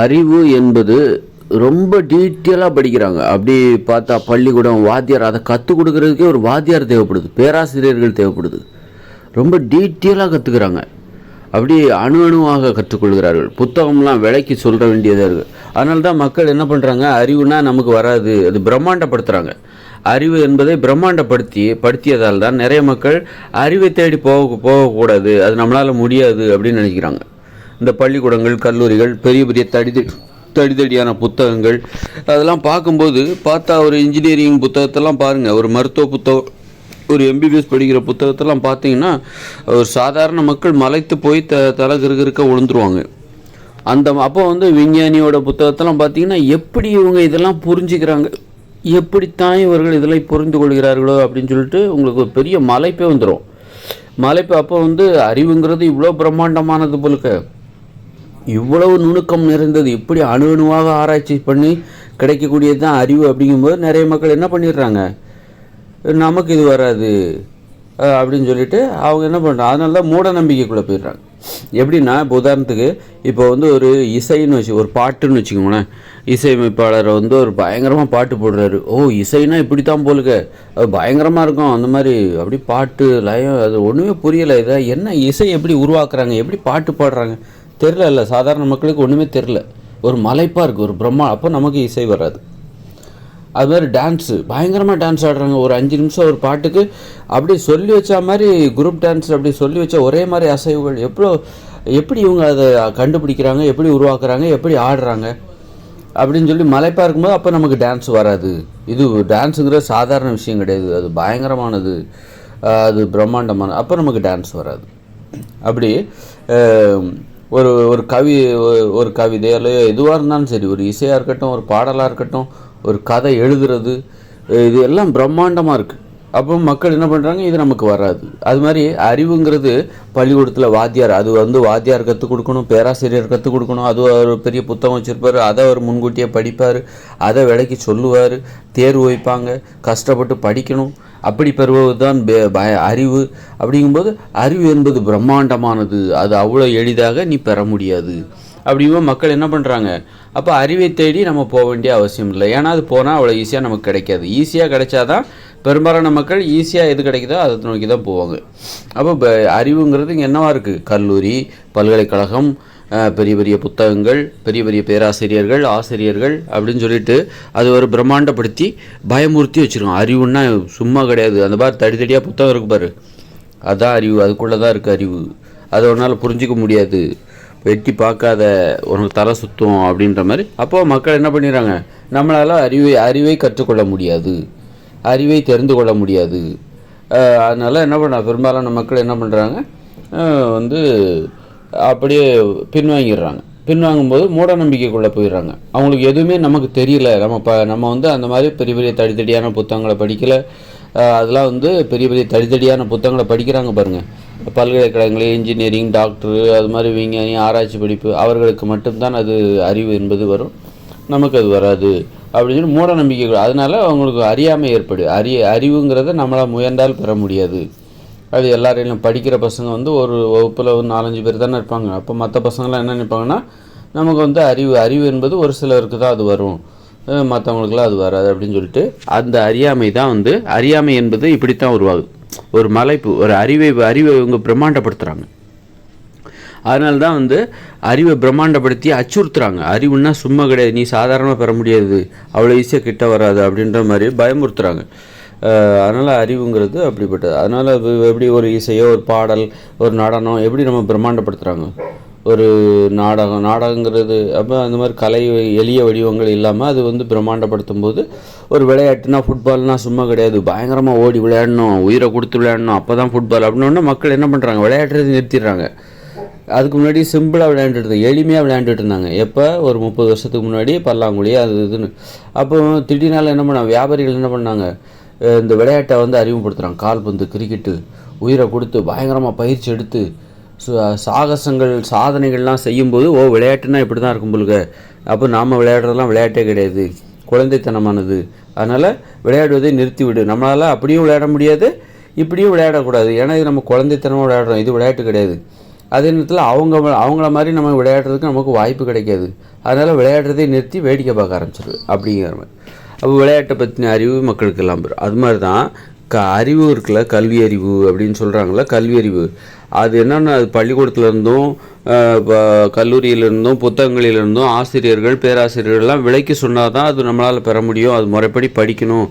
அறிவு என்பது ரொம்ப டீட்டெயிலாக படிக்கிறாங்க. அப்படி பார்த்தா பள்ளிக்கூடம் வாத்தியார் அதை கற்றுக் கொடுக்குறதுக்கே ஒரு வாத்தியார் தேவைப்படுது. பேராசிரியர்கள் தேவைப்படுது. ரொம்ப டீட்டெயிலாக கற்றுக்குறாங்க அப்படி அணு அணுவாக கற்றுக்கொள்கிறார்கள். புத்தகம்லாம் விலைக்கு சொல்ல வேண்டியதாக இருக்குது அதனால தான் மக்கள் என்ன பண்ணுறாங்க அறிவுனா நமக்கு வராது. அது பிரம்மாண்டப்படுத்துகிறாங்க அறிவு என்பதை பிரம்மாண்டப்படுத்தி படுத்தியதால் தான் நிறைய மக்கள் அறிவை தேடி போக போகக்கூடாது. அது நம்மளால் முடியாது அப்படின்னு நினைக்கிறாங்க. இந்த பள்ளிக்கூடங்கள் கல்லூரிகள் பெரிய பெரிய தடி தடிதடியான புத்தகங்கள். அதெல்லாம் பார்க்கும்போது பார்த்தா ஒரு இன்ஜினியரிங் புத்தகத்தெல்லாம் பாருங்கள் ஒரு மருத்துவ புத்தகம் ஒரு எம்பிபிஎஸ் படிக்கிற புத்தகத்தெல்லாம் பார்த்தீங்கன்னா ஒரு சாதாரண மக்கள் மலைத்து போய் த தலை கிருகிருக்க விழுந்துருவாங்க. அந்த அப்போ வந்து விஞ்ஞானியோட புத்தகத்தெல்லாம் பார்த்தீங்கன்னா எப்படி இவங்க இதெல்லாம் புரிஞ்சுக்கிறாங்க? எப்படித்தான் இவர்கள் இதெல்லாம் புரிந்து கொள்கிறார்களோ அப்படின்னு சொல்லிட்டு உங்களுக்கு ஒரு பெரிய மலைப்பே வந்துடும் மலைப்பு அப்போ வந்து அறிவுங்கிறது இவ்வளோ பிரம்மாண்டமானது போலுக்கு. இவ்வளவு நுணுக்கம் நிறைந்தது இப்படி அணு அணுவாக ஆராய்ச்சி பண்ணி கிடைக்கக்கூடியது தான் அறிவு அப்படிங்கும்போது நிறைய மக்கள் என்ன பண்ணிடுறாங்க? நமக்கு இது வராது அப்படின்னு சொல்லிட்டு அவங்க என்ன பண்ணுறாங்க அதனால தான் மூட நம்பிக்கைக்குள்ளே போயிடுறாங்க. எப்படின்னா இப்போ உதாரணத்துக்கு இப்போ வந்து ஒரு இசைன்னு வச்சு ஒரு பாட்டுன்னு வச்சுக்கோங்களேன். இசையமைப்பாளரை வந்து ஒரு பயங்கரமாக பாட்டு போடுறாரு. ஓ இசைனா இப்படி தான் போலுக்க. அது பயங்கரமாக இருக்கும் அந்த மாதிரி. அப்படி பாட்டு லயம் அது ஒன்றுமே புரியலை. இதை என்ன இசை எப்படி உருவாக்குறாங்க? எப்படி பாட்டு பாடுறாங்க? தெரில இல்லை. சாதாரண மக்களுக்கு ஒன்றுமே தெரில ஒரு மலைப்பாக இருக்குது ஒரு பிரம்மா அப்போ நமக்கு இசை வராது. அது மாதிரி டான்ஸு பயங்கரமாக டான்ஸ் ஆடுறாங்க. ஒரு அஞ்சு நிமிஷம் ஒரு பாட்டுக்கு அப்படி சொல்லி வச்ச மாதிரி குரூப் டான்ஸ் அப்படி சொல்லி வச்ச ஒரே மாதிரி அசைவுகள். எவ்வளோ எப்படி இவங்க அதை கண்டுபிடிக்கிறாங்க? எப்படி உருவாக்குறாங்க? எப்படி ஆடுறாங்க? அப்படின்னு சொல்லி மலைப்பாக இருக்கும்போது அப்போ நமக்கு டான்ஸ் வராது. இது டான்ஸுங்கிற சாதாரண விஷயம் கிடையாது. அது பயங்கரமானது. அது பிரம்மாண்டமான அப்போ நமக்கு டான்ஸ் வராது. அப்படி ஒரு ஒரு கவி ஒரு ஒரு கவிதையில எதுவாக இருந்தாலும் சரி ஒரு இசையாக இருக்கட்டும் ஒரு பாடலாக இருக்கட்டும் ஒரு கதை எழுதுறது இது எல்லாம் பிரம்மாண்டமாக இருக்குது அப்போ மக்கள் என்ன பண்ணுறாங்க இது நமக்கு வராது. அது மாதிரி அறிவுங்கிறது பள்ளிக்கூடத்தில் வாத்தியார் அது வந்து வாத்தியார் கற்றுக் கொடுக்கணும் பேராசிரியர் கற்றுக் கொடுக்கணும் அது ஒரு பெரிய புத்தகம் வச்சுருப்பார் அதை அவர் முன்கூட்டியே படிப்பார் அதை விலைக்கு சொல்லுவார் தேர்வு வைப்பாங்க கஷ்டப்பட்டு படிக்கணும். அப்படி பெறுவதுதான் பய அறிவு. அப்படிங்கும்போது அறிவு என்பது பிரம்மாண்டமானது. அது அவ்வளோ எளிதாக நீ பெற முடியாது. அப்படிங்கும்போது மக்கள் என்ன பண்ணுறாங்க அப்போ அறிவை தேடி நம்ம போக வேண்டிய அவசியம் இல்லை. ஏன்னா அது போனால் அவ்வளோ ஈஸியாக நமக்கு கிடைக்காது. ஈஸியாக கிடைச்சாதான் பெரும்பாலான மக்கள் ஈஸியாக எது கிடைக்குதோ அதை நோக்கி தான் போவாங்க. அப்போ ப- அறிவுங்கிறது இங்கே என்னவாக இருக்குது கல்லூரி பல்கலைக்கழகம் பெரிய பெரிய புத்தகங்கள் பெரிய பெரிய பேராசிரியர்கள் ஆசிரியர்கள் அப்படின்னு சொல்லிட்டு அது ஒரு பிரம்மாண்டப்படுத்தி பயமுறுத்தி வச்சுருக்கோம். அறிவுன்னா சும்மா கிடையாது. அந்த மாதிரி தடி தடியாக புத்தகம் இருக்கு பாரு. அதுதான் அறிவு. அதுக்குள்ளே தான் இருக்குது அறிவு. அதை உன்னால் புரிஞ்சிக்க முடியாது. வெட்டி பார்க்காத உனக்கு தலை சுத்தம் அப்படின்ற மாதிரி. அப்போது மக்கள் என்ன பண்ணிடுறாங்க? நம்மளால் அறிவை அறிவை கற்றுக்கொள்ள முடியாது. அறிவை தெரிந்து கொள்ள முடியாது. அதனால் என்ன பண்ண பெரும்பாலான மக்கள் என்ன பண்ணுறாங்க வந்து அப்படியே பின்வாங்கிடுறாங்க. பின்வாங்கும்போது மூட நம்பிக்கைக்குள்ளே போயிடுறாங்க. அவங்களுக்கு எதுவுமே நமக்கு தெரியல. நம்ம ப நம்ம வந்து அந்த மாதிரி பெரிய பெரிய தடித்தடியான புத்தகங்களை படிக்கலை. அதெல்லாம் வந்து பெரிய பெரிய தடித்தடியான புத்தகங்களை படிக்கிறாங்க பாருங்கள் பல்கலைக்கழகங்களே இன்ஜினியரிங் டாக்டரு அது மாதிரி விஞ்ஞானி ஆராய்ச்சி படிப்பு அவர்களுக்கு மட்டும்தான் அது அறிவு என்பது வரும். நமக்கு அது வராது. அப்படின்னு சொல்லி மூட நம்பிக்கை அதனால் அவங்களுக்கு அறியாமை ஏற்படு அறி அறிவுங்கிறத நம்மளால் முயன்றால் பெற முடியாது. அது எல்லாரையும் படிக்கிற பசங்க வந்து ஒரு வகுப்பில் ஒரு நாலஞ்சு பேர் தானே இருப்பாங்க. அப்போ மற்ற பசங்களாம் என்ன நினைப்பாங்கன்னா நமக்கு வந்து அறிவு அறிவு என்பது ஒரு சிலருக்கு தான் அது வரும். மற்றவங்களுக்குலாம் அது வராது அப்படின்னு சொல்லிட்டு அந்த அறியாமை தான் வந்து அறியாமை என்பது இப்படித்தான் உருவாகுது. ஒரு மலைப்பு ஒரு அறிவை அறிவை இவங்க பிரம்மாண்டப்படுத்துகிறாங்க அதனால தான் வந்து அறிவை பிரம்மாண்டப்படுத்தி அச்சுறுத்துறாங்க. அறிவுன்னா சும்மா கிடையாது. நீ சாதாரணமாக பெற முடியாது. அவ்வளோ ஈஸியாக கிட்ட வராது அப்படின்ற மாதிரி பயமுறுத்துறாங்க. அதனால் அறிவுங்கிறது அப்படிப்பட்டது. அதனால் எப்படி ஒரு இசையோ ஒரு பாடல் ஒரு நடனம் எப்படி நம்ம பிரம்மாண்டப்படுத்துகிறாங்க ஒரு நாடகம் நாடகங்கிறது அப்போ அந்த மாதிரி கலை எளிய வடிவங்கள் இல்லாமல் அது வந்து பிரம்மாண்டப்படுத்தும் போது ஒரு விளையாட்டுனா ஃபுட்பால்னால் சும்மா கிடையாது. பயங்கரமாக ஓடி விளையாடணும் உயிரை கொடுத்து விளையாடணும் அப்போ தான் ஃபுட்பால் அப்படின்னோடனே மக்கள் என்ன பண்ணுறாங்க விளையாடுறது நிறுத்திடுறாங்க. அதுக்கு முன்னாடி சிம்பிளாக விளையாண்டுட்டு எளிமையாக விளையாண்டுட்டு இருந்தாங்க. எப்போ? ஒரு முப்பது வருஷத்துக்கு முன்னாடி பல்லாங்குழி அது இதுன்னு. அப்போ திடீர்னால என்ன பண்ணாங்க? வியாபாரிகள் என்ன பண்ணாங்க? இந்த விளையாட்டை வந்து அறிமுகப்படுத்துகிறாங்க கால்பந்து கிரிக்கெட்டு உயிரை கொடுத்து பயங்கரமாக பயிற்சி எடுத்து சு- சாகசங்கள் சாதனைகள்லாம் செய்யும்போது ஓ விளையாட்டுனா இப்படி தான் இருக்கும் பொழுது அப்போ நாம் விளையாடுறதெல்லாம் விளையாட்டே கிடையாது. குழந்தைத்தனமானது. அதனால் விளையாடுவதை நிறுத்திவிடு. நம்மளால் அப்படியும் விளையாட முடியாது இப்படியும் விளையாடக்கூடாது. ஏன்னா இது நம்ம குழந்தைத்தனமாக விளையாடுறோம். இது விளையாட்டு கிடையாது. அதே நேரத்தில் அவங்க அவங்கள மாதிரி நம்ம விளையாடுறதுக்கு நமக்கு வாய்ப்பு கிடைக்காது. அதனால் விளையாடுறதை நிறுத்தி வேடிக்கை பார்க்க ஆரம்பிச்சிருது அப்படிங்கிற மாதிரி. அப்போ விளையாட்டை பற்றின அறிவு மக்களுக்கு எல்லாம் பெறும் அது மாதிரி தான் க அறிவு இருக்குல்ல கல்வி அறிவு அப்படின்னு சொல்கிறாங்கள கல்வி அறிவு. அது என்னென்னா அது பள்ளிக்கூடத்துலேருந்தும் கல்லூரியிலிருந்தும் புத்தகங்களிலிருந்தும் ஆசிரியர்கள் பேராசிரியர்கள்லாம் விலைக்கு சொன்னால் தான் அது நம்மளால் பெற முடியும். அது முறைப்படி படிக்கணும்.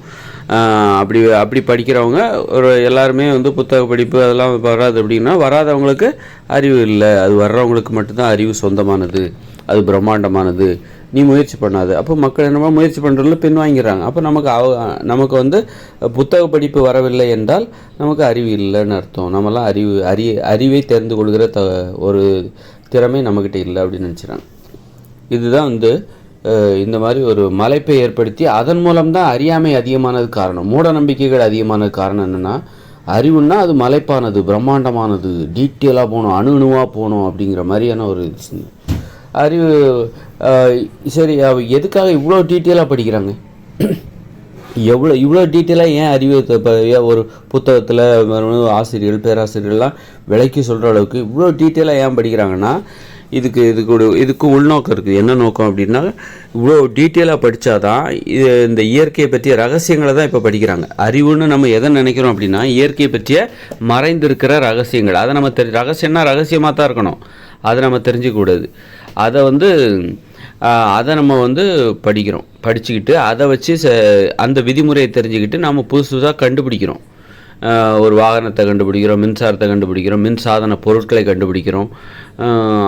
அப்படி அப்படி படிக்கிறவங்க ஒரு எல்லாருமே வந்து புத்தக படிப்பு அதெல்லாம் வராது அப்படின்னா வராதவங்களுக்கு அறிவு இல்லை. அது வர்றவங்களுக்கு மட்டும்தான் அறிவு சொந்தமானது. அது பிரம்மாண்டமானது. நீ முயற்சி பண்ணாது. அப்போ மக்கள் என்னமோ முயற்சி பண்ணுறதுல பின் வாங்கிறாங்க அப்போ நமக்கு அவ நமக்கு வந்து புத்தக படிப்பு வரவில்லை என்றால் நமக்கு அறிவு இல்லைன்னு அர்த்தம். நம்மலாம் அறிவு அறி அறிவை தெரிந்து கொள்கிற த ஒரு திறமை நம்மக்கிட்ட இல்லை அப்படின்னு நினச்சிறாங்க. இதுதான் வந்து இந்த மாதிரி ஒரு மலைப்பை ஏற்படுத்தி அதன் மூலம் தான் அறியாமை அதிகமானது காரணம். மூட நம்பிக்கைகள் அதிகமானது காரணம் என்னென்னா அறிவுன்னா அது மலைப்பானது பிரம்மாண்டமானது டீட்டெயிலாக போகணும் அணு அணுவாக போகணும் அப்படிங்கிற மாதிரியான ஒரு அறிவு சரி அவ எதுக்காக இவ்வளோ டீட்டெயிலாக படிக்கிறாங்க? எவ்வளோ இவ்வளோ டீட்டெயிலாக ஏன் அறிவு ஒரு புத்தகத்தில் ஆசிரியர்கள் பேராசிரியர்கள்லாம் விலைக்கு சொல்கிற அளவுக்கு இவ்வளோ டீட்டெயிலாக ஏன் படிக்கிறாங்கன்னா இதுக்கு இதுக்கு ஒரு இதுக்கு உள்நோக்கம் இருக்குது. என்ன நோக்கம் அப்படின்னா இவ்வளோ டீட்டெயிலாக படித்தாதான் இது இந்த இயற்கையை பற்றிய ரகசியங்களை தான் இப்போ படிக்கிறாங்க. அறிவுன்னு நம்ம எதை நினைக்கிறோம் அப்படின்னா இயற்கையை பற்றிய மறைந்திருக்கிற ரகசியங்கள். அதை நம்ம தெரி ரகசியம்னா ரகசியமாக தான் இருக்கணும். அதை நம்ம தெரிஞ்சுக்கூடாது அதை வந்து அதை நம்ம வந்து படிக்கிறோம். படிச்சுக்கிட்டு அதை வச்சு ச அந்த விதிமுறையை தெரிஞ்சுக்கிட்டு நம்ம புதுசு புதுசாக கண்டுபிடிக்கிறோம் ஒரு வாகனத்தை கண்டுபிடிக்கிறோம் மின்சாரத்தை கண்டுபிடிக்கிறோம் மின்சாதன பொருட்களை கண்டுபிடிக்கிறோம்.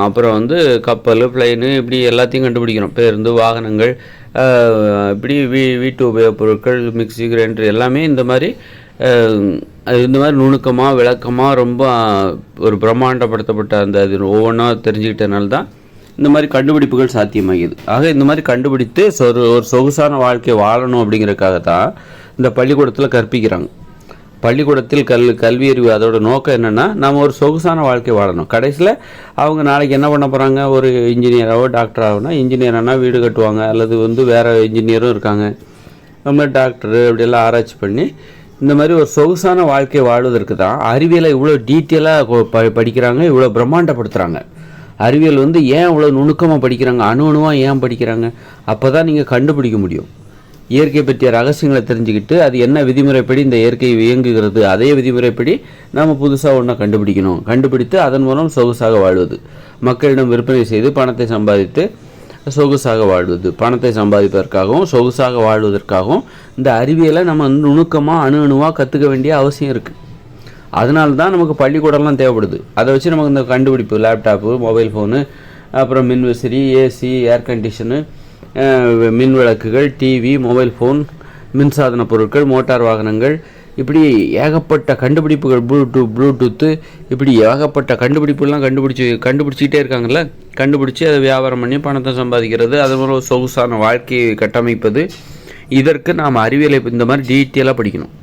அப்புறம் வந்து கப்பல் பிளைனு இப்படி எல்லாத்தையும் கண்டுபிடிக்கிறோம். பேருந்து வாகனங்கள் இப்படி வீ வீட்டு உபயோகப் பொருட்கள் மிக்சி கிரைண்டர் எல்லாமே இந்த மாதிரி இந்த மாதிரி நுணுக்கமாக விளக்கமாக ரொம்ப ஒரு பிரம்மாண்டப்படுத்தப்பட்ட அந்த இது ஒவ்வொன்றா தெரிஞ்சுக்கிட்டனால தான் இந்த மாதிரி கண்டுபிடிப்புகள் சாத்தியமாகிது ஆக இந்த மாதிரி கண்டுபிடித்து சொ- ஒரு ஒரு சொகுசான வாழ்க்கை வாழணும் அப்படிங்கிறதுக்காக தான் இந்த பள்ளிக்கூடத்தில் கற்பிக்கிறாங்க. பள்ளிக்கூடத்தில் கல் கல்வி அறிவு அதோட நோக்கம் என்னென்னா நம்ம ஒரு சொகுசான வாழ்க்கை வாழணும். கடைசியில் அவங்க நாளைக்கு என்ன பண்ண போகிறாங்க ஒரு இன்ஜினியராகவோ டாக்டராகனா இன்ஜினியரானா வீடு கட்டுவாங்க. அல்லது வந்து வேறு இன்ஜினியரும் இருக்காங்க. நம்ம டாக்டரு அப்படியெல்லாம் ஆராய்ச்சி பண்ணி இந்த மாதிரி ஒரு சொகுசான வாழ்க்கை வாழ்வதற்கு தான் அறிவியலை இவ்வளோ டீட்டெயிலாக ப படிக்கிறாங்க இவ்வளோ பிரம்மாண்டப்படுத்துகிறாங்க அறிவியல் வந்து ஏன் இவ்வளோ நுணுக்கமாக படிக்கிறாங்க? அணு அணுவாக ஏன் படிக்கிறாங்க? அப்போ தான் நீங்கள் கண்டுபிடிக்க முடியும். இயற்கை பற்றிய ரகசியங்களை தெரிஞ்சுக்கிட்டு அது என்ன விதிமுறைப்படி இந்த இயற்கை இயங்குகிறது அதே விதிமுறைப்படி நாம் புதுசாக ஒன்றை கண்டுபிடிக்கணும். கண்டுபிடித்து அதன் மூலம் சொகுசாக வாழ்வது. மக்களிடம் விற்பனை செய்து பணத்தை சம்பாதித்து சொகுசாக வாழ்வது. பணத்தை சம்பாதிப்பதற்காகவும் சொகுசாக வாழ்வதற்காகவும் இந்த அறிவியலை நம்ம நுணுக்கமாக அணு அணுவாக கற்றுக்க வேண்டிய அவசியம் இருக்குது அதனால தான் நமக்கு பள்ளிக்கூடம்லாம் தேவைப்படுது. அதை வச்சு நமக்கு இந்த கண்டுபிடிப்பு லேப்டாப்பு மொபைல் ஃபோனு அப்புறம் மின்விசிறி ஏசி ஏர் கண்டிஷனு மின் விளக்குகள் டிவி மொபைல் ஃபோன் மின்சாதன பொருட்கள் மோட்டார் வாகனங்கள். இப்படி ஏகப்பட்ட கண்டுபிடிப்புகள் ப்ளூடூத் ப்ளூடூத்து இப்படி ஏகப்பட்ட கண்டுபிடிப்புலாம் கண்டுபிடிச்சி கண்டுபிடிச்சிக்கிட்டே இருக்காங்கல்ல? கண்டுபிடிச்சி அதை வியாபாரம் பண்ணி பணத்தை சம்பாதிக்கிறது அது மாதிரி ஒரு சொகுசான வாழ்க்கையை கட்டமைப்பது. இதற்கு நாம் அறிவியலை இந்த மாதிரி டீட்டெயிலாக படிக்கணும்.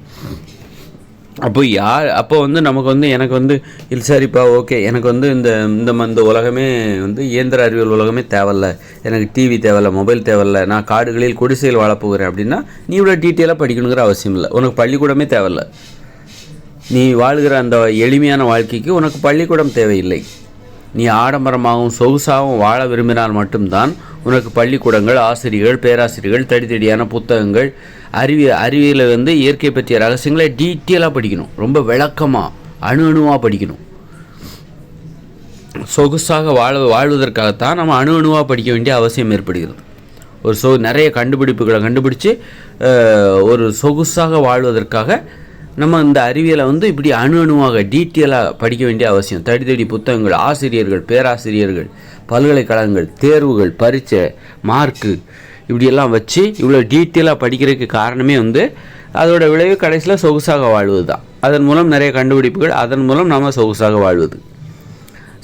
அப்போ யார் அப்போ வந்து நமக்கு வந்து எனக்கு வந்து இல்லை சரிப்பா ஓகே எனக்கு வந்து இந்த இந்த இந்த உலகமே வந்து இயந்திர அறிவியல் உலகமே தேவையில்ல. எனக்கு டிவி தேவையில்ல மொபைல் தேவையில்ல. நான் காடுகளில் குடிசையில் வாழப் போகிறேன் அப்படின்னா நீ இவ்வளோ டீட்டெயிலாக படிக்கணுங்கிற அவசியம் இல்லை. உனக்கு பள்ளிக்கூடமே தேவையில்ல. நீ வாழ்கிற அந்த எளிமையான வாழ்க்கைக்கு உனக்கு பள்ளிக்கூடம் தேவையில்லை. நீ ஆடம்பரமாகவும் சொகுசாகவும் வாழ விரும்பினால் மட்டும்தான் உனக்கு பள்ளிக்கூடங்கள் ஆசிரியர்கள் பேராசிரியர்கள் தடித்தடியான புத்தகங்கள் அறிவியல் அறிவியலை வந்து இயற்கை பற்றிய ரகசியங்களை டீட்டெயிலாக படிக்கணும். ரொம்ப விளக்கமாக அணு அணுவாக படிக்கணும். சொகுசாக வாழ வாழ்வதற்காகத்தான் நம்ம அணு அணுவாக படிக்க வேண்டிய அவசியம் ஏற்படுகிறது. ஒரு சொ நிறைய கண்டுபிடிப்புகளை கண்டுபிடிச்சு ஒரு சொகுசாக வாழ்வதற்காக நம்ம இந்த அறிவியலை வந்து இப்படி அணு அணுவாக டீட்டெயிலாக படிக்க வேண்டிய அவசியம். தடி தடி புத்தகங்கள் ஆசிரியர்கள் பேராசிரியர்கள் பல்கலைக்கழகங்கள் தேர்வுகள் பரீட்சை மார்க்கு இப்படியெல்லாம் வச்சு இவ்வளோ டீட்டெயிலாக படிக்கிறதுக்கு காரணமே வந்து அதோட விளைவு கடைசியில் சொகுசாக வாழ்வது தான் அதன் மூலம் நிறைய கண்டுபிடிப்புகள் அதன் மூலம் நம்ம சொகுசாக வாழ்வது.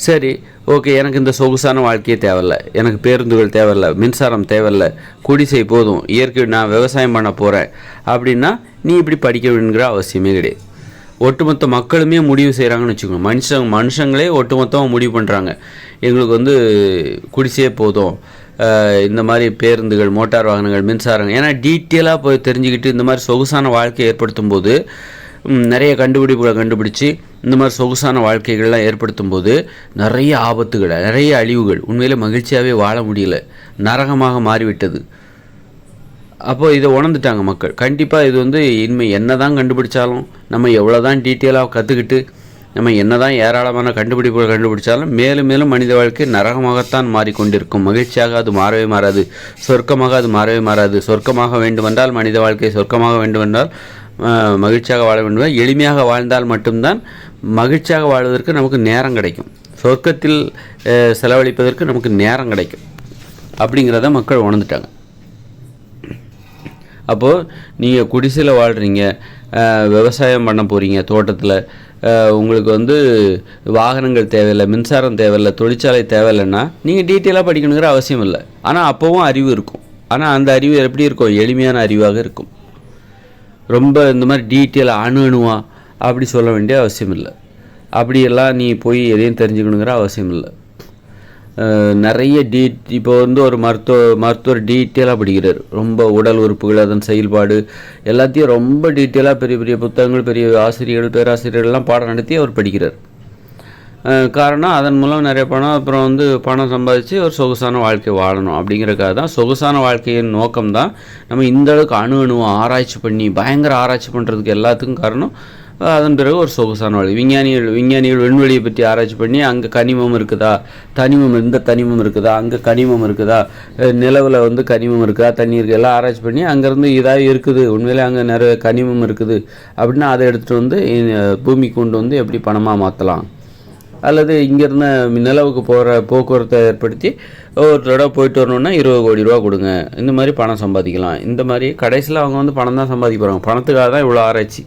சரி ஓகே எனக்கு இந்த சொகுசான வாழ்க்கையே தேவையில்ல. எனக்கு பேருந்துகள் தேவையில்ல மின்சாரம் தேவையில்ல. குடிசை போதும். இயற்கை நான் விவசாயம் பண்ண போகிறேன் அப்படின்னா நீ இப்படி படிக்க வேணுங்கிற அவசியமே கிடையாது. ஒட்டுமொத்த மக்களுமே முடிவு செய்கிறாங்கன்னு வச்சுக்கோங்க. மனுஷங்க மனுஷங்களே ஒட்டுமொத்தமாக முடிவு பண்ணுறாங்க எங்களுக்கு வந்து குடிசையே போதும். இந்த மாதிரி பேருந்துகள் மோட்டார் வாகனங்கள் மின்சாரங்கள் ஏன்னா டீட்டெயிலாக போய் தெரிஞ்சுக்கிட்டு இந்த மாதிரி சொகுசான வாழ்க்கையை ஏற்படுத்தும் போது நிறைய கண்டுபிடிப்புகளை கண்டுபிடிச்சி இந்த மாதிரி சொகுசான வாழ்க்கைகள்லாம் ஏற்படுத்தும் போது நிறைய ஆபத்துகள் நிறைய அழிவுகள் உண்மையில் மகிழ்ச்சியாகவே வாழ முடியல. நரகமாக மாறிவிட்டது. அப்போ இதை உணர்ந்துட்டாங்க மக்கள். கண்டிப்பாக இது வந்து இனிமே என்ன தான் கண்டுபிடிச்சாலும் நம்ம எவ்வளோ தான் டீட்டெயிலாக கற்றுக்கிட்டு நம்ம என்ன தான் ஏராளமான கண்டுபிடிப்புகள் கண்டுபிடிச்சாலும் மேலும் மேலும் மனித வாழ்க்கை நரகமாகத்தான் மாறிக்கொண்டிருக்கும். மகிழ்ச்சியாக அது மாறவே மாறாது. சொர்க்கமாக அது மாறவே மாறாது. சொர்க்கமாக வேண்டுமென்றால் மனித வாழ்க்கை சொர்க்கமாக வேண்டுமென்றால் மகிழ்ச்சியாக வாழ வேண்டும். எளிமையாக வாழ்ந்தால் மட்டும்தான் மகிழ்ச்சியாக வாழ்வதற்கு நமக்கு நேரம் கிடைக்கும். சொர்க்கத்தில் செலவழிப்பதற்கு நமக்கு நேரம் கிடைக்கும். அப்படிங்கிறத மக்கள் உணர்ந்துட்டாங்க. அப்போது நீங்கள் குடிசையில் வாழ்கிறீங்க விவசாயம் பண்ண போகிறீங்க தோட்டத்தில் உங்களுக்கு வந்து வாகனங்கள் தேவையில்லை மின்சாரம் தேவையில்லை தொழிற்சாலை தேவையில்லைன்னா நீங்கள் டீட்டெயிலாக படிக்கணுங்கிற அவசியம் இல்லை. ஆனால் அப்போவும் அறிவு இருக்கும். ஆனால் அந்த அறிவு எப்படி இருக்கும்? எளிமையான அறிவாக இருக்கும். ரொம்ப இந்த மாதிரி டீட்டெயிலாக அணு அணுவா அப்படி சொல்ல வேண்டிய அவசியம் இல்லை. அப்படியெல்லாம் நீ போய் எதையும் தெரிஞ்சுக்கணுங்கிற அவசியம் இல்லை. நிறைய டீ இப்போ வந்து ஒரு மருத்துவ மருத்துவர் டீட்டெயிலாக படிக்கிறார். ரொம்ப உடல் உறுப்புகள் அதன் செயல்பாடு எல்லாத்தையும் ரொம்ப டீட்டெயிலாக பெரிய பெரிய புத்தகங்கள் பெரிய ஆசிரியர்கள் பேராசிரியர்கள்லாம் பாடம் நடத்தி அவர் படிக்கிறார். காரணம் அதன் மூலம் நிறைய பணம் அப்புறம் வந்து பணம் சம்பாதிச்சு ஒரு சொகுசான வாழ்க்கை வாழணும். அப்படிங்கிறக்காக தான் சொகுசான வாழ்க்கையின் நோக்கம் தான் நம்ம இந்த அளவுக்கு அணு அணுவை ஆராய்ச்சி பண்ணி பயங்கர ஆராய்ச்சி பண்ணுறதுக்கு எல்லாத்துக்கும் காரணம் அதன் பிறகு ஒரு சொகுசான வாழ்க்கை விஞ்ஞானிகள் விஞ்ஞானிகள் விண்வெளியை பற்றி ஆராய்ச்சி பண்ணி அங்கே கனிமம் இருக்குதா? தனிமம் இந்த தனிமம் இருக்குதா? அங்கே கனிமம் இருக்குதா? நிலவில் வந்து கனிமம் இருக்குதா தண்ணி இருக்குது எல்லாம் ஆராய்ச்சி பண்ணி அங்கேருந்து இதாக இருக்குது. உண்மையிலே அங்கே நிறைய கனிமம் இருக்குது. அப்படின்னா அதை எடுத்துகிட்டு வந்து பூமிக்கு கொண்டு வந்து எப்படி பணமாக மாற்றலாம் அல்லது இங்கேருந்து நிலவுக்கு போகிற போக்குவரத்தை ஏற்படுத்தி ஒரு தடவை போயிட்டு வரணுன்னா இருபது கோடி ரூபா கொடுங்க. இந்த மாதிரி பணம் சம்பாதிக்கலாம். இந்த மாதிரி கடைசியில் அவங்க வந்து பணம் தான் சம்பாதிக்க போகிறாங்க பணத்துக்காக தான் இவ்வளோ ஆராய்ச்சி.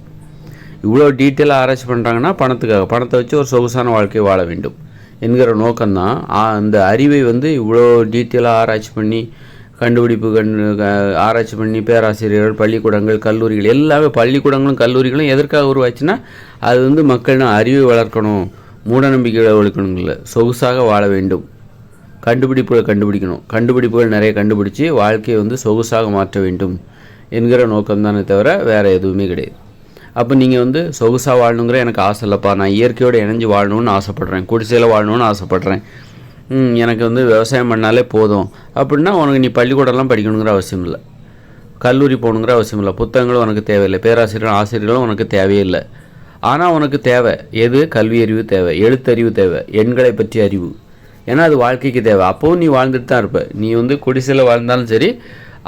இவ்வளோ டீட்டெயிலாக ஆராய்ச்சி பண்ணுறாங்கன்னா பணத்துக்காக பணத்தை வச்சு ஒரு சொகுசான வாழ்க்கை வாழ வேண்டும் என்கிற நோக்கம்தான். அந்த அறிவை வந்து இவ்வளோ டீட்டெயிலாக ஆராய்ச்சி பண்ணி கண்டுபிடிப்பு கண்டு ஆராய்ச்சி பண்ணி பேராசிரியர்கள் பள்ளிக்கூடங்கள் கல்லூரிகள் எல்லாமே பள்ளிக்கூடங்களும் கல்லூரிகளும் எதற்காக உருவாச்சுன்னா அது வந்து மக்கள் அறிவை வளர்க்கணும் மூடநம்பிக்கைகளை ஒழிக்கணும் இல்லை. சொகுசாக வாழ வேண்டும். கண்டுபிடிப்புகளை கண்டுபிடிக்கணும். கண்டுபிடிப்புகள் நிறைய கண்டுபிடிச்சி வாழ்க்கையை வந்து சொகுசாக மாற்ற வேண்டும் என்கிற நோக்கம்தானே தவிர வேறு எதுவுமே கிடையாது. அப்போ நீங்கள் வந்து சொகுசாக வாழணுங்கிற எனக்கு ஆசை இல்லைப்பா. நான் இயற்கையோடு இணைஞ்சு வாழணும்னு ஆசைப்பட்றேன். குடிசையில் வாழணும்னு ஆசைப்பட்றேன். எனக்கு வந்து விவசாயம் பண்ணாலே போதும். அப்படின்னா உனக்கு நீ பள்ளிக்கூடம்லாம் படிக்கணுங்கிற அவசியம் இல்லை. கல்லூரி போகணுங்கிற அவசியம் இல்லை. புத்தகங்களும் உனக்கு தேவையில்லை. பேராசிரியர் ஆசிரியர்களும் உனக்கு தேவையில்லை ஆனால் உனக்கு தேவை. எது? கல்வி அறிவு தேவை. எழுத்தறிவு தேவை. எண்களை பற்றிய அறிவு. ஏன்னா அது வாழ்க்கைக்கு தேவை. அப்போவும் நீ வாழ்ந்துட்டு தான் இருப்ப. நீ வந்து குடிசையில் வாழ்ந்தாலும் சரி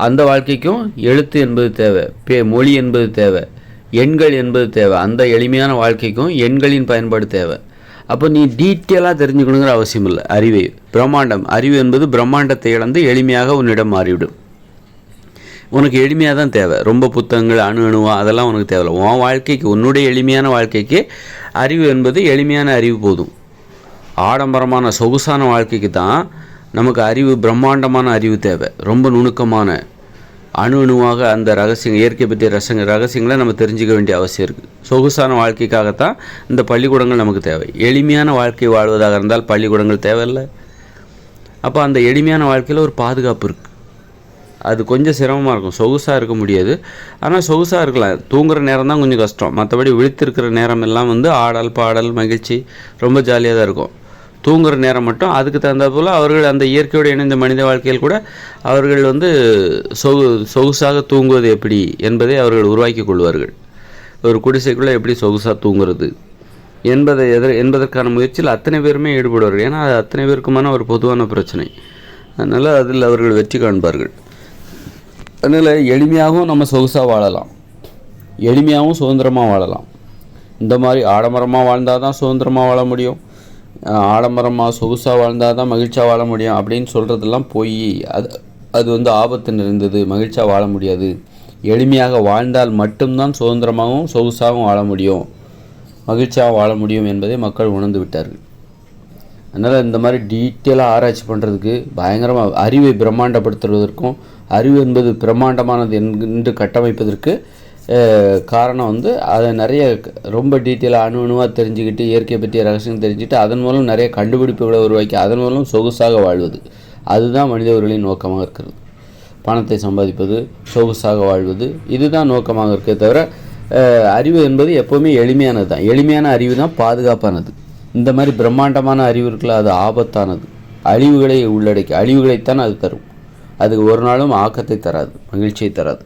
அந்த வாழ்க்கைக்கும் எழுத்து என்பது தேவை. பே மொழி என்பது தேவை. எண்கள் என்பது தேவை. அந்த எளிமையான வாழ்க்கைக்கும் எண்களின் பயன்பாடு தேவை. அப்போ நீ டீட்டெயிலாக தெரிஞ்சுக்கணுங்கிற அவசியம் இல்லை. அறிவை பிரம்மாண்டம். அறிவு என்பது பிரம்மாண்டத்தை இழந்து எளிமையாக உன்னிடம் மாறிவிடும். உனக்கு எளிமையாக தான் தேவை. ரொம்ப புத்தகங்கள் அணு அணுவா அதெல்லாம் உனக்கு தேவையில்ல. உன் வாழ்க்கைக்கு உன்னுடைய எளிமையான வாழ்க்கைக்கு அறிவு என்பது எளிமையான அறிவு போதும். ஆடம்பரமான சொகுசான வாழ்க்கைக்கு தான் நமக்கு அறிவு பிரம்மாண்டமான அறிவு தேவை. ரொம்ப நுணுக்கமான அணு அணுவாக அந்த ரகசியம் இயற்கை பற்றிய ரசங்க ரகசியங்களை நம்ம தெரிஞ்சுக்க வேண்டிய அவசியம் இருக்குது சொகுசான வாழ்க்கைக்காகத்தான் இந்த பள்ளிக்கூடங்கள் நமக்கு தேவை. எளிமையான வாழ்க்கை வாழ்வதாக இருந்தால் பள்ளிக்கூடங்கள் தேவையில்லை. அப்போ அந்த எளிமையான வாழ்க்கையில் ஒரு பாதுகாப்பு இருக்குது அது கொஞ்சம் சிரமமாக இருக்கும். சொகுசாக இருக்க முடியாது. ஆனால் சொகுசாக இருக்கலாம். தூங்குற நேரம் தான் கொஞ்சம் கஷ்டம். மற்றபடி விழித்திருக்கிற நேரம் எல்லாம் வந்து ஆடல் பாடல் மகிழ்ச்சி ரொம்ப ஜாலியாக தான் இருக்கும். தூங்குற நேரம் மட்டும். அதுக்கு தகுந்த போல் அவர்கள் அந்த இயற்கையோடு இணைந்த மனித வாழ்க்கையில் கூட அவர்கள் வந்து சொகு சொகுசாக தூங்குவது எப்படி என்பதை அவர்கள் உருவாக்கி கொள்வார்கள். ஒரு குடிசைக்குள்ளே எப்படி சொகுசாக தூங்குறது என்பதை எதிர் என்பதற்கான முயற்சியில் அத்தனை பேருமே ஈடுபடுவார்கள். ஏன்னா அது அத்தனை பேருக்குமான ஒரு பொதுவான பிரச்சனை. அதனால் அதில் அவர்கள் வெற்றி காண்பார்கள். அதனால் எளிமையாகவும் நம்ம சொகுசாக வாழலாம். எளிமையாகவும் சுதந்திரமாக வாழலாம். இந்த மாதிரி ஆடம்பரமாக வாழ்ந்தால் தான் சுதந்திரமாக வாழ முடியும். ஆடம்பரமாக சொகுசாக வாழ்ந்தால் தான் மகிழ்ச்சியாக வாழ முடியும் அப்படின்னு சொல்கிறதெல்லாம் போய் அது அது வந்து ஆபத்து நிறைந்தது. மகிழ்ச்சியாக வாழ முடியாது. எளிமையாக வாழ்ந்தால் மட்டும்தான் சுதந்திரமாகவும் சொகுசாகவும் வாழ முடியும். மகிழ்ச்சியாக வாழ முடியும் என்பதை மக்கள் உணர்ந்து விட்டார்கள். அதனால் இந்த மாதிரி டீட்டெயிலாக ஆராய்ச்சி பண்ணுறதுக்கு பயங்கரமாக அறிவை பிரம்மாண்டப்படுத்துவதற்கும் அறிவு என்பது பிரம்மாண்டமானது என்று கட்டமைப்பதற்கு காரணம் வந்து அதை நிறைய ரொம்ப டீட்டெயிலாக அணு அணுவாக தெரிஞ்சுக்கிட்டு இயற்கை பற்றிய ரகசியம் தெரிஞ்சுக்கிட்டு அதன் மூலம் நிறைய கண்டுபிடிப்புகளை உருவாக்கி அதன் மூலம் சொகுசாக வாழ்வது. அதுதான் மனிதர்களின் நோக்கமாக இருக்கிறது. பணத்தை சம்பாதிப்பது சொகுசாக வாழ்வது இதுதான் நோக்கமாக இருக்கே தவிர அறிவு என்பது எப்போவுமே எளிமையானது தான். எளிமையான அறிவு தான் பாதுகாப்பானது. இந்த மாதிரி பிரம்மாண்டமான அறிவு இருக்குல்ல அது ஆபத்தானது. அழிவுகளை உள்ளடக்கி அழிவுகளைத்தான் அது தரும். அது ஒரு நாளும் ஆக்கத்தை தராது மகிழ்ச்சியை தராது.